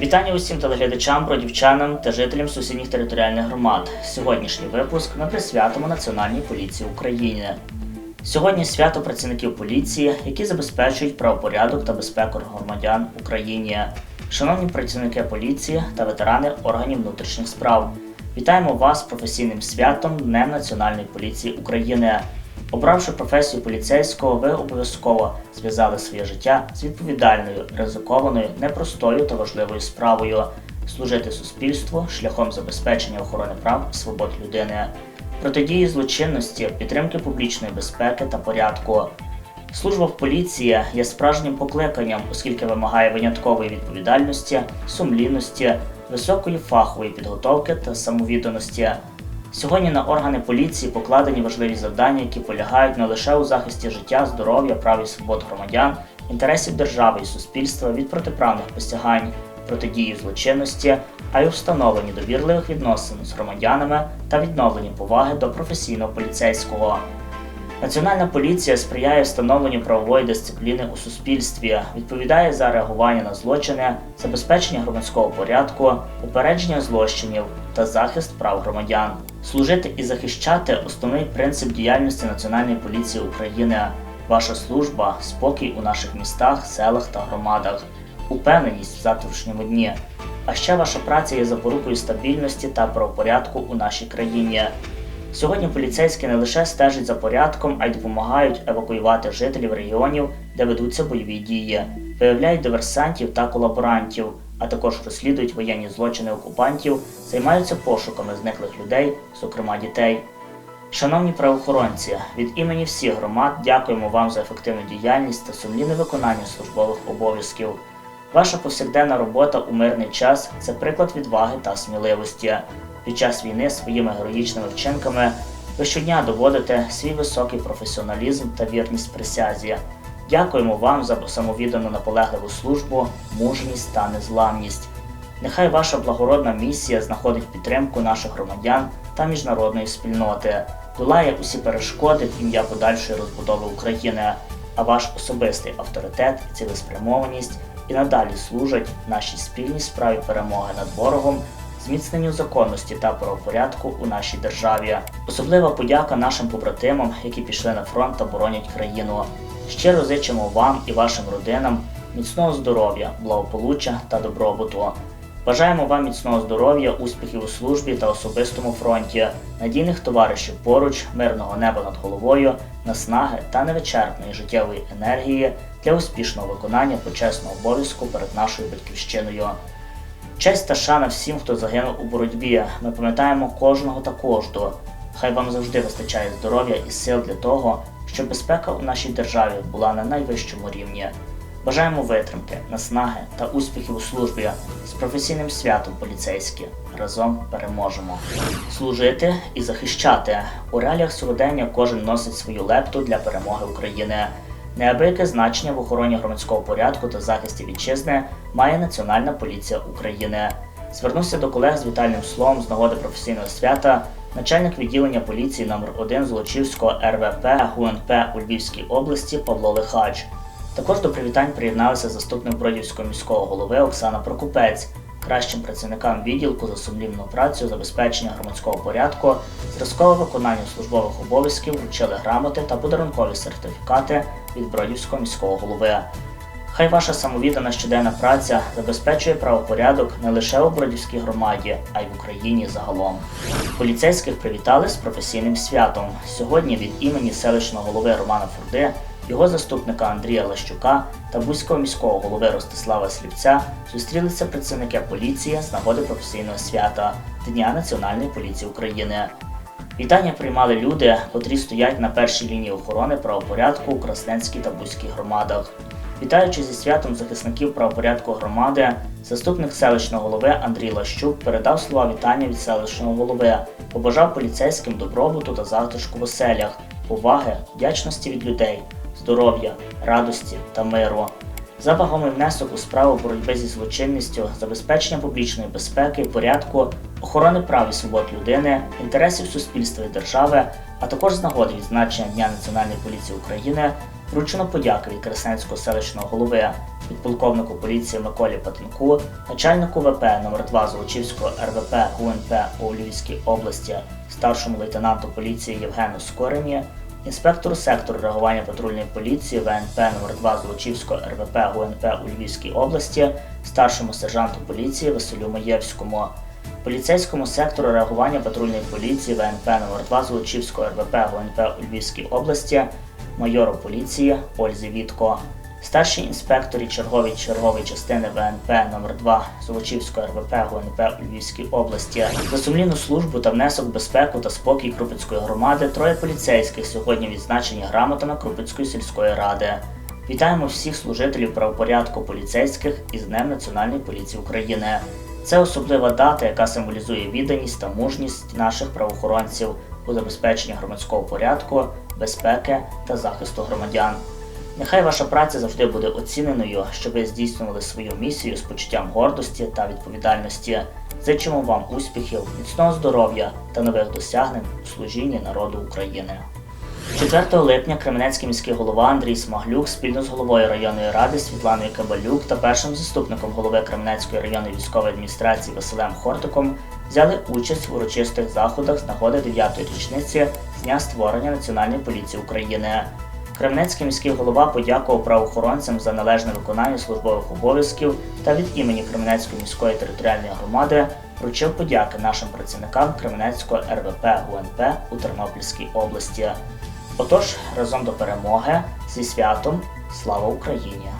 Вітання усім телеглядачам, бродівчанам та жителям сусідніх територіальних громад. Сьогоднішній випуск ми присвятимо Національній поліції України. Сьогодні свято працівників поліції, які забезпечують правопорядок та безпеку громадян в Україні. Шановні працівники поліції та ветерани органів внутрішніх справ, вітаємо вас професійним святом Днем Національної поліції України. Обравши професію поліцейського, ви обов'язково зв'язали своє життя з відповідальною, ризикованою, непростою та важливою справою служити суспільству шляхом забезпечення охорони прав і свобод людини, протидії злочинності, підтримки публічної безпеки та порядку. Служба в поліції є справжнім покликанням, оскільки вимагає виняткової відповідальності, сумлінності, високої фахової підготовки та самовідданості. Сьогодні на органи поліції покладені важливі завдання, які полягають не лише у захисті життя, здоров'я, прав і свобод громадян, інтересів держави і суспільства від протиправних посягань, протидії злочинності, а й у встановленні довірливих відносин з громадянами та відновленні поваги до професійного поліцейського. Національна поліція сприяє встановленню правової дисципліни у суспільстві, відповідає за реагування на злочини, забезпечення громадського порядку, упередження злочинів та захист прав громадян. Служити і захищати основний принцип діяльності Національної поліції України. Ваша служба спокій у наших містах, селах та громадах, упевненість в завтрашньому дні. А ще ваша праця є запорукою стабільності та правопорядку у нашій країні. Сьогодні поліцейські не лише стежать за порядком, а й допомагають евакуювати жителів регіонів, де ведуться бойові дії, виявляють диверсантів та колаборантів, а також розслідують воєнні злочини окупантів, займаються пошуками зниклих людей, зокрема дітей. Шановні правоохоронці, від імені всіх громад дякуємо вам за ефективну діяльність та сумлінне виконання службових обов'язків. Ваша повсякденна робота у мирний час це приклад відваги та сміливості. Під час війни своїми героїчними вчинками ви щодня доводите свій високий професіоналізм та вірність присязі. Дякуємо вам за самовіддану наполегливу службу, мужність та незламність. Нехай ваша благородна місія знаходить підтримку наших громадян та міжнародної спільноти, долає усі перешкоди в ім'я подальшої розбудови України, а ваш особистий авторитет і цілеспрямованість і надалі служать нашій спільній справі перемоги над ворогом, зміцненню законності та правопорядку у нашій державі. Особлива подяка нашим побратимам, які пішли на фронт та боронять країну. Щиро зичимо вам і вашим родинам міцного здоров'я, благополуччя та добробуту. Бажаємо вам міцного здоров'я, успіхів у службі та особистому фронті, надійних товаришів поруч, мирного неба над головою, наснаги та невичерпної життєвої енергії для успішного виконання почесного обов'язку перед нашою батьківщиною. Честь та шана всім, хто загинув у боротьбі. Ми пам'ятаємо кожного та кожного. Хай вам завжди вистачає здоров'я і сил для того, щоб безпека у нашій державі була на найвищому рівні. Бажаємо витримки, наснаги та успіхів у службі з професійним святом поліцейські. Разом переможемо. Служити і захищати. У реаліях сьогодення кожен носить свою лепту для перемоги України. Неабияке значення в охороні громадського порядку та захисті вітчизни має Національна поліція України. Звернувся до колег з вітальним словом з нагоди професійного свята начальник відділення поліції номер 1 Золочівського РВП ГУНП у Львівській області Павло Лихач. Також до привітань приєдналися заступник Бродівського міського голови Оксана Прокупець, кращим працівникам відділку за сумлінну працю, забезпечення громадського порядку, зразкове виконання службових обов'язків вручили грамоти та подарункові сертифікати від Бродівського міського голови. Хай ваша самовіддана щоденна праця забезпечує правопорядок не лише у Бродівській громаді, а й в Україні загалом. Поліцейських привітали з професійним святом. Сьогодні від імені селищного голови Романа Фурди, його заступника Андрія Лащука та Бузького міського голови Ростислава Слівця зустрілися працівники поліції з нагоди професійного свята Дня Національної поліції України. Вітання приймали люди, котрі стоять на першій лінії охорони правопорядку у Красненській та Бузькій громадах. Вітаючи зі святом захисників правопорядку громади, заступник селищного голови Андрій Лащук передав слова вітання від селищного голови, побажав поліцейським добробуту та затишку в оселях, поваги, вдячності від людей, здоров'я, радості та миру. За вагомий внесок у справу боротьби зі злочинністю, забезпечення публічної безпеки, порядку, охорони прав і свобод людини, інтересів суспільства і держави, а також з нагоди відзначення Дня Національної поліції України, вручено подяки від Красненського селищного голови, підполковнику поліції Миколі Патенку, начальнику ВП номер 2 Золочівського РВП ГУНП у Львівській області, старшому лейтенанту поліції Євгену Скорині, інспектору сектору реагування патрульної поліції ВНП номер 2 Золочівського РВП ГУНП у Львівській області, старшому сержанту поліції Василю Маєвському, поліцейському сектору реагування патрульної поліції ВНП номер 2 Золочівського РВП ГУНП у Львівській області, майору поліції Ользі Вітко, старшій інспекторі черговій чергової частини ВНП номер 2 Золочівського РВП ГУНП у Львівській області. За сумлінну службу та внесок безпеку та спокій Крупицької громади троє поліцейських сьогодні відзначені грамотами Крупицької сільської ради. Вітаємо всіх служителів правопорядку поліцейських із Днем Національної поліції України. Це особлива дата, яка символізує відданість та мужність наших правоохоронців у забезпеченні громадського порядку, безпеки та захисту громадян. Нехай ваша праця завжди буде оціненою, щоб ви здійснювали свою місію з почуттям гордості та відповідальності. Зичимо вам успіхів, міцного здоров'я та нових досягнень у служінні народу України. 4 липня Кременецький міський голова Андрій Смаглюк спільно з головою районної ради Світланою Кабалюк та першим заступником голови Кременецької районної військової адміністрації Василем Хортиком взяли участь в урочистих заходах з нагоди 9-ї річниці з дня створення Національної поліції України. Кременецький міський голова подякував правоохоронцям за належне виконання службових обов'язків та від імені Кременецької міської територіальної громади вручив подяки нашим працівникам Кременецького РВП УНП у Тернопільській області. Отож, разом до перемоги зі святом, слава Україні!